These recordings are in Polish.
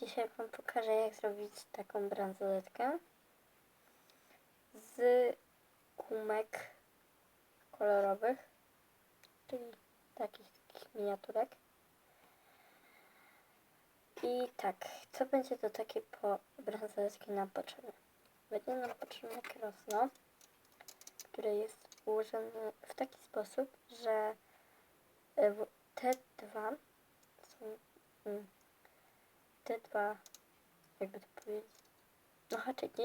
Dzisiaj Wam pokażę, jak zrobić taką bransoletkę z gumek kolorowych, czyli takich, takich miniaturek. I tak, co będzie do takiej po bransoletki nam potrzebne? Będzie nam potrzebne krosno, które jest ułożone w taki sposób, że e, te dwa są mm, te dwa, jakby to powiedzieć, no haczyki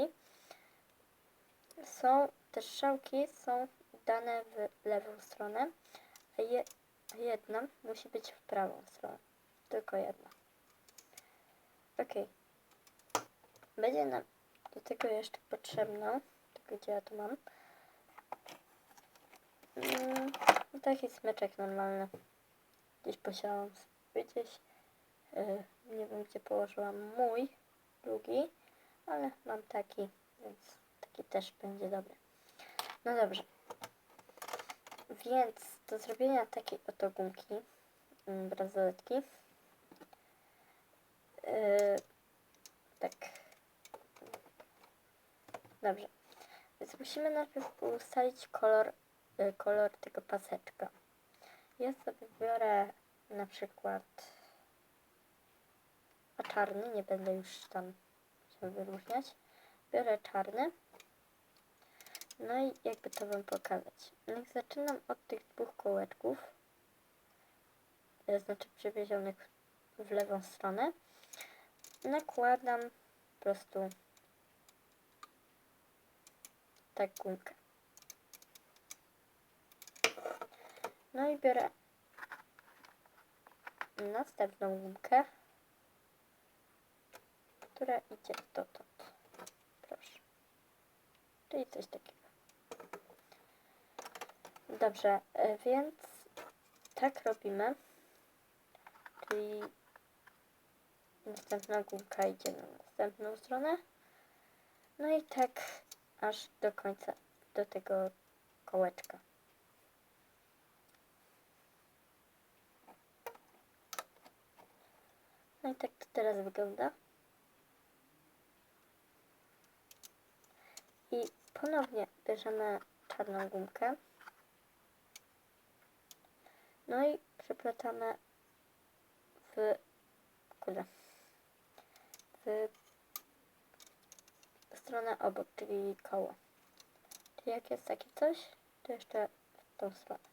są, te strzałki są dane w lewą stronę, a, je, jedna musi być w prawą stronę. Tylko jedna. Ok. Będzie nam do tego jeszcze potrzebna, tylko gdzie ja to mam, mm, taki smyczek normalny. Gdzieś posiałam sobie gdzieś. E, nie wiem gdzie położyłam mój drugi, ale mam taki, więc taki też będzie dobry. No dobrze. Więc do zrobienia takiej oto gumki, mm, bransoletki, e, tak. Dobrze. Więc musimy najpierw ustalić kolor, e, kolor tego paseczka. Ja sobie biorę na przykład czarny, nie będę już tam się wyróżniać. Biorę czarny. No i jakby to wam pokazać. Jak zaczynam od tych dwóch kołeczków, e, znaczy przywiezionych w lewą stronę, nakładam po prostu tak gumkę. No i biorę następną gumkę która idzie dotąd. Proszę. Czyli coś takiego. Dobrze, e, więc tak robimy. Czyli następna gumka idzie na następną stronę. No i tak aż do końca, do tego kołeczka. No i tak to teraz wygląda. I ponownie bierzemy czarną gumkę. No i przeplatamy w, kurde, w stronę obok, czyli koło. Czyli jak jest takie coś, to jeszcze w tą stronę.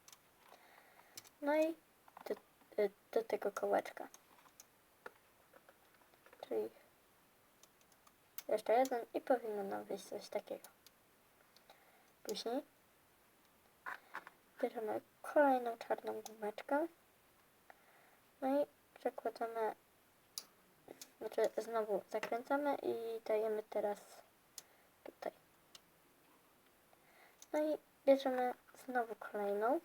No i do, do tego kołeczka. Czyli jeszcze jeden i powinno nam wyjść coś takiego. Później bierzemy kolejną czarną gumeczkę. No i przekładamy, znaczy znowu zakręcamy i dajemy teraz tutaj. No i bierzemy znowu kolejną.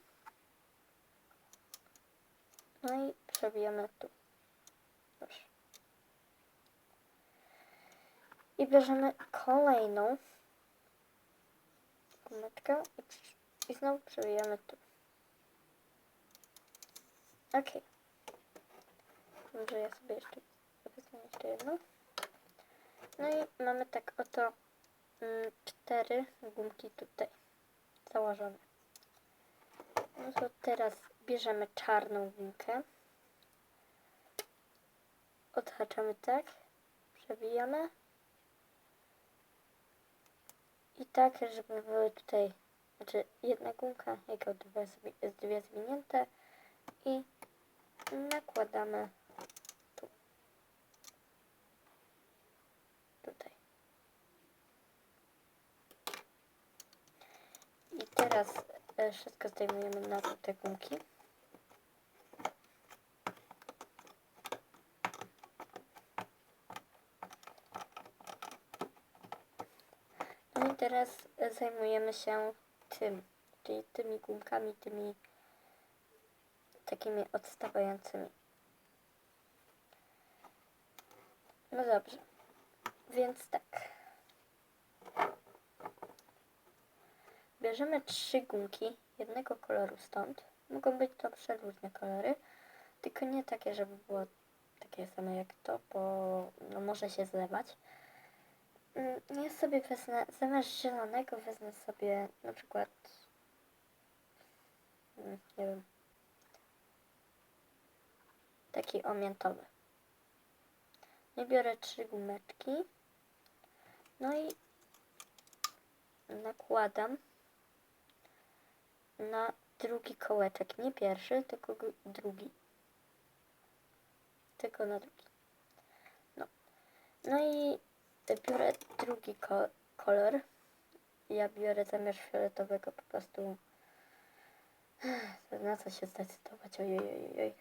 No i przebijamy tu. Proszę. I bierzemy kolejną gumeczkę i, i znowu przewijamy tu. Ok. Może ja sobie jeszcze wezmę jeszcze jedną. No i mamy tak oto mm, cztery gumki tutaj założone. No to teraz bierzemy czarną gumkę. Odhaczamy tak. Przewijamy. I tak, żeby były tutaj, znaczy jedna gumka, jako dwie, dwie zwinięte i nakładamy tu. Tutaj. I teraz e, wszystko zdejmujemy na te gumki. No i teraz zajmujemy się tym, czyli tymi gumkami, tymi takimi odstawającymi. No dobrze, więc tak. Bierzemy trzy gumki jednego koloru stąd. Mogą być to przeróżne kolory, tylko nie takie, żeby było takie same jak to, bo no, może się zlewać. Mm, Ja sobie wezmę, zamiast zielonego wezmę sobie na przykład, mm, nie wiem, taki omiętowy. No i biorę trzy gumeczki. No i nakładam na drugi kołeczek. Nie pierwszy, tylko drugi. Tylko na drugi. No. No i biorę drugi ko- kolor. Ja biorę zamiast fioletowego po prostu. Na co się zdecydować? Ojej, ojej, ojej.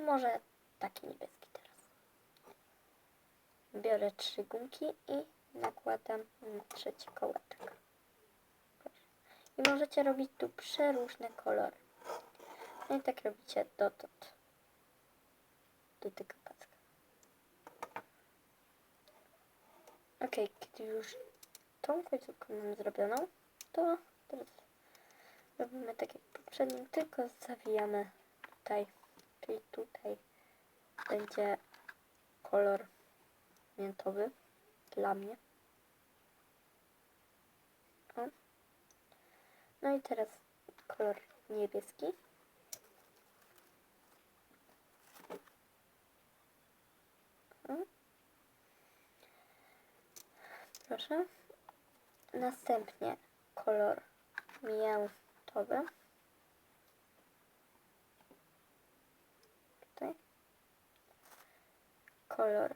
Może taki niebieski teraz. Biorę trzy gumki i nakładam na trzeci kołeczek. I możecie robić tu przeróżne kolory. No i tak robicie dotąd. Do tego Ok, kiedy już tą końcówkę mam zrobioną, to teraz robimy tak jak poprzednim, tylko zawijamy tutaj, czyli tutaj będzie kolor miętowy dla mnie. O. No i teraz kolor niebieski. O. Proszę. Następnie kolor miętowy. Tutaj. Kolor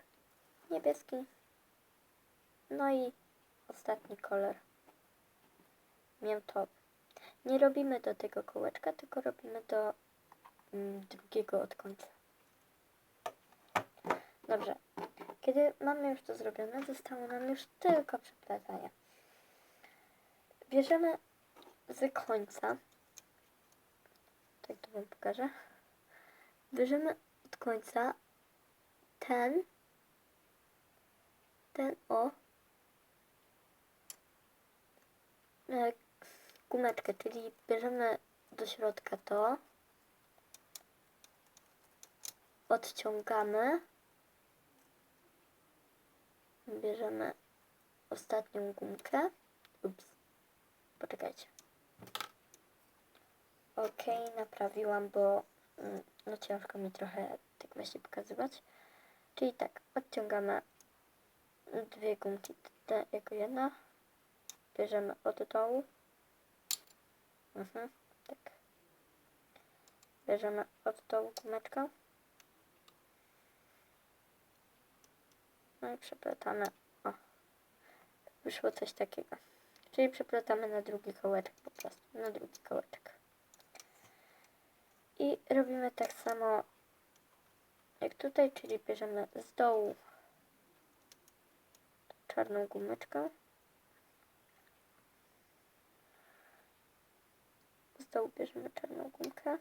niebieski. No i ostatni kolor miętowy. Nie robimy do tego kołeczka, tylko robimy do mm, drugiego od końca. Dobrze. Kiedy mamy już to zrobione, zostało nam już tylko przeplatanie. Bierzemy z końca, tak to wam pokażę, bierzemy od końca ten, ten o, e, gumeczkę, czyli bierzemy do środka to, odciągamy, bierzemy ostatnią gumkę, ups, poczekajcie. Ok, naprawiłam, bo mm, no ciężko mi trochę tak właśnie pokazywać. Czyli tak, odciągamy dwie gumki te jako jedna. Bierzemy od dołu. Mhm, tak. Bierzemy od dołu gumeczkę. No i przeplatamy. O, wyszło coś takiego. Czyli przeplatamy na drugi kołeczek po prostu. Na drugi kołeczek. I robimy tak samo jak tutaj, czyli bierzemy z dołu czarną gumeczkę. Z dołu bierzemy czarną gumkę.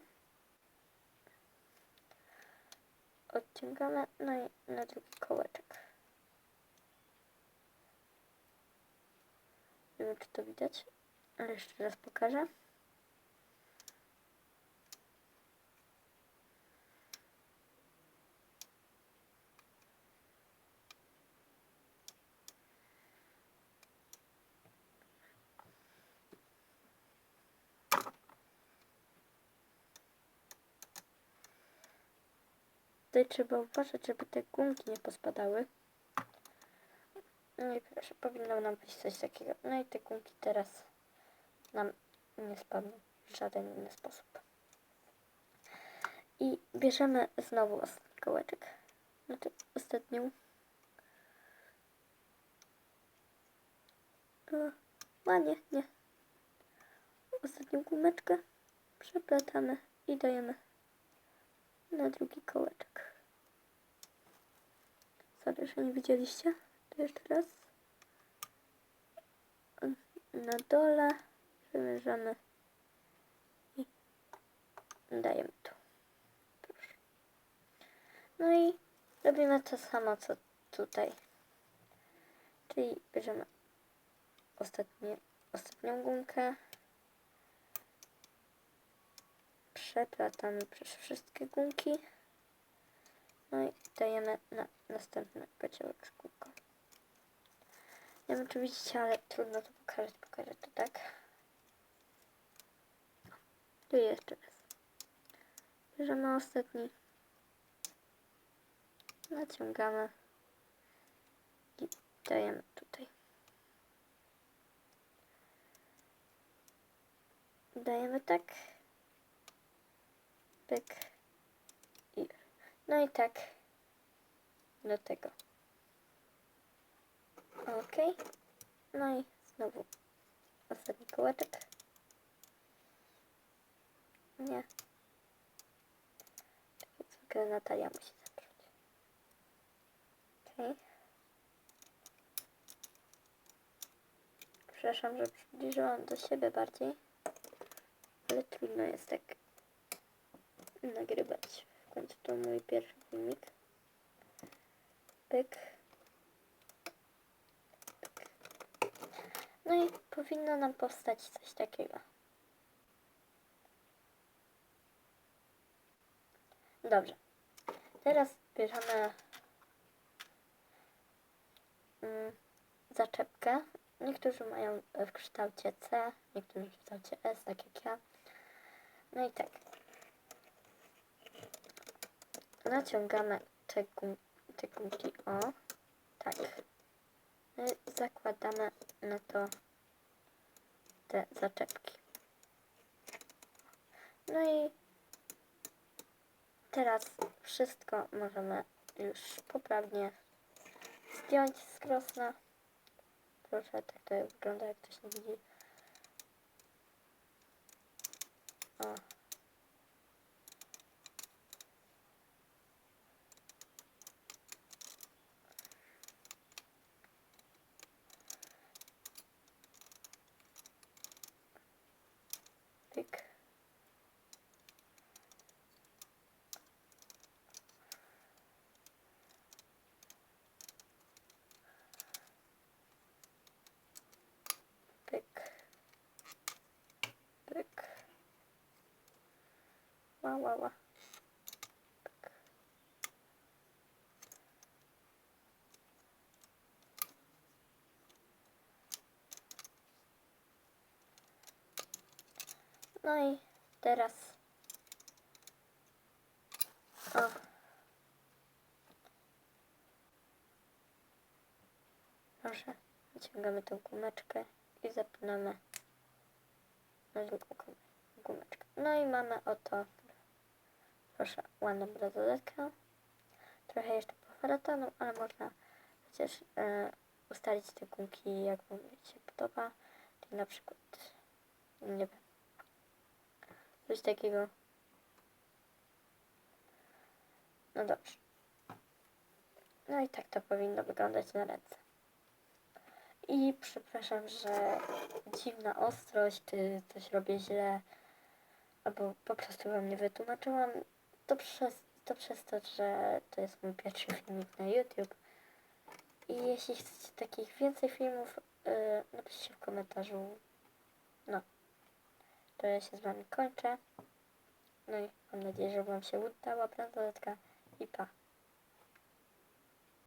Odciągamy, no i na drugi kołeczek. Nie wiem, czy to widać, ale jeszcze raz pokażę. Tutaj trzeba uważać, żeby te gumki nie pospadały. No i proszę, powinno nam być coś takiego. No i te gumki teraz nam nie spadną w żaden inny sposób. I bierzemy znowu ostatni kołeczek. Znaczy ostatnią. O, a nie, nie. Ostatnią gumeczkę przeplatamy i dajemy na drugi kołeczek. Sorry, że nie widzieliście. To jeszcze raz. Na dole wymierzamy i dajemy tu. Proszę. No i robimy to samo co tutaj. Czyli bierzemy ostatnie, ostatnią gumkę. Przeplatamy przez wszystkie gumki. No i dajemy na następne kociołek kółko. Nie wiem, czy widzicie, ale trudno to pokazać. Pokażę to tak. Tu jeszcze raz. Bierzemy ostatni. Naciągamy. I dajemy tutaj. Dajemy tak. Pyk. I. No i tak. Do tego. Ok. No i znowu ostatni kołeczek. Nie. Zwykle Natalia musi zacząć. Ok. Przepraszam, że przybliżyłam do siebie bardziej. Ale trudno jest tak nagrywać. W końcu to mój pierwszy filmik. Pyk. No i powinno nam powstać coś takiego. Dobrze. Teraz bierzemy mm, zaczepkę. Niektórzy mają w kształcie C, niektórzy w kształcie S, tak jak ja. No i tak. Naciągamy te, gum, te gumki, o, tak. No zakładamy na to te zaczepki. No i teraz wszystko możemy już poprawnie zdjąć z krosna. Proszę, tak to wygląda, jak ktoś nie widzi. O. Pyk. Pyk. Pyk. Ła, ła, ła. Pyk. No i teraz o. Proszę, wyciągamy tą gumeczkę i zapinamy na drugą gum- gumeczkę. No i mamy oto, proszę, ładną bransoletkę. Trochę jeszcze pofaratonu, ale można przecież e, ustalić te gumki, jak wam się podoba. Czyli na przykład, nie wiem, coś takiego. No dobrze. No i tak to powinno wyglądać na ręce. I przepraszam, że dziwna ostrość, czy coś robię źle, albo po prostu wam nie wytłumaczyłam. To przez, to przez to, że to jest mój pierwszy filmik na YouTube. I jeśli chcecie takich więcej filmów, yy, napiszcie w komentarzu. No, to ja się z wami kończę. No i mam nadzieję, że wam się udała bransoletka i pa.